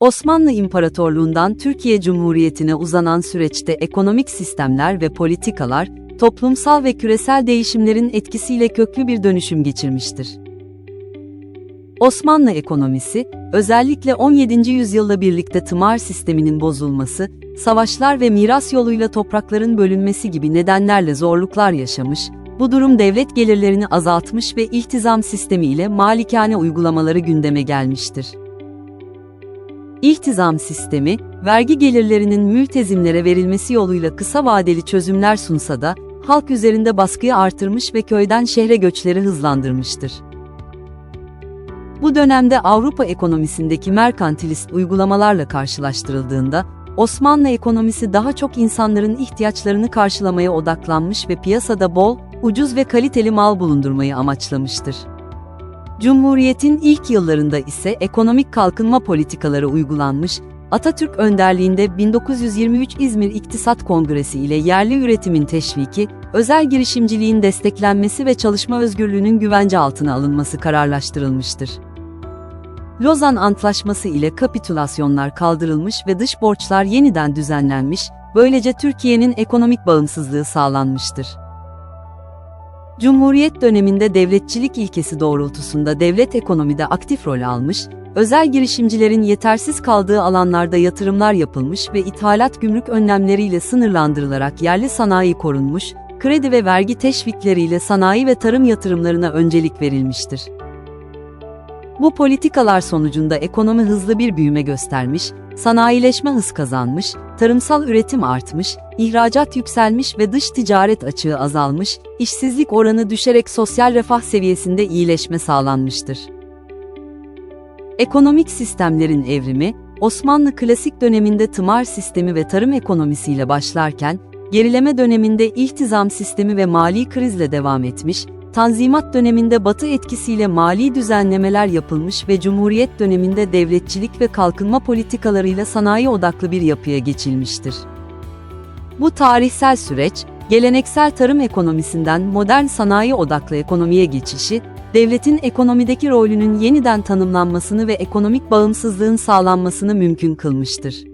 Osmanlı İmparatorluğundan Türkiye Cumhuriyeti'ne uzanan süreçte ekonomik sistemler ve politikalar, toplumsal ve küresel değişimlerin etkisiyle köklü bir dönüşüm geçirmiştir. Osmanlı ekonomisi, özellikle 17. yüzyılla birlikte tımar sisteminin bozulması, savaşlar ve miras yoluyla toprakların bölünmesi gibi nedenlerle zorluklar yaşamış, bu durum devlet gelirlerini azaltmış ve iltizam sistemi ile malikane uygulamaları gündeme gelmiştir. İltizam sistemi, vergi gelirlerinin mültezimlere verilmesi yoluyla kısa vadeli çözümler sunsa da, halk üzerinde baskıyı artırmış ve köyden şehre göçleri hızlandırmıştır. Bu dönemde Avrupa ekonomisindeki merkantilist uygulamalarla karşılaştırıldığında, Osmanlı ekonomisi daha çok insanların ihtiyaçlarını karşılamaya odaklanmış ve piyasada bol, ucuz ve kaliteli mal bulundurmayı amaçlamıştır. Cumhuriyetin ilk yıllarında ise ekonomik kalkınma politikaları uygulanmış, Atatürk önderliğinde 1923 İzmir İktisat Kongresi ile yerli üretimin teşviki, özel girişimciliğin desteklenmesi ve çalışma özgürlüğünün güvence altına alınması kararlaştırılmıştır. Lozan Antlaşması ile kapitülasyonlar kaldırılmış ve dış borçlar yeniden düzenlenmiş, böylece Türkiye'nin ekonomik bağımsızlığı sağlanmıştır. Cumhuriyet döneminde devletçilik ilkesi doğrultusunda devlet ekonomide aktif rol almış, özel girişimcilerin yetersiz kaldığı alanlarda yatırımlar yapılmış ve ithalat gümrük önlemleriyle sınırlandırılarak yerli sanayi korunmuş, kredi ve vergi teşvikleriyle sanayi ve tarım yatırımlarına öncelik verilmiştir. Bu politikalar sonucunda ekonomi hızlı bir büyüme göstermiş, sanayileşme hız kazanmış, tarımsal üretim artmış, ihracat yükselmiş ve dış ticaret açığı azalmış, işsizlik oranı düşerek sosyal refah seviyesinde iyileşme sağlanmıştır. Ekonomik sistemlerin evrimi, Osmanlı klasik döneminde tımar sistemi ve tarım ekonomisiyle başlarken, gerileme döneminde iltizam sistemi ve mali krizle devam etmiş, Tanzimat döneminde Batı etkisiyle mali düzenlemeler yapılmış ve Cumhuriyet döneminde devletçilik ve kalkınma politikalarıyla sanayi odaklı bir yapıya geçilmiştir. Bu tarihsel süreç, geleneksel tarım ekonomisinden modern sanayi odaklı ekonomiye geçişi, devletin ekonomideki rolünün yeniden tanımlanmasını ve ekonomik bağımsızlığın sağlanmasını mümkün kılmıştır.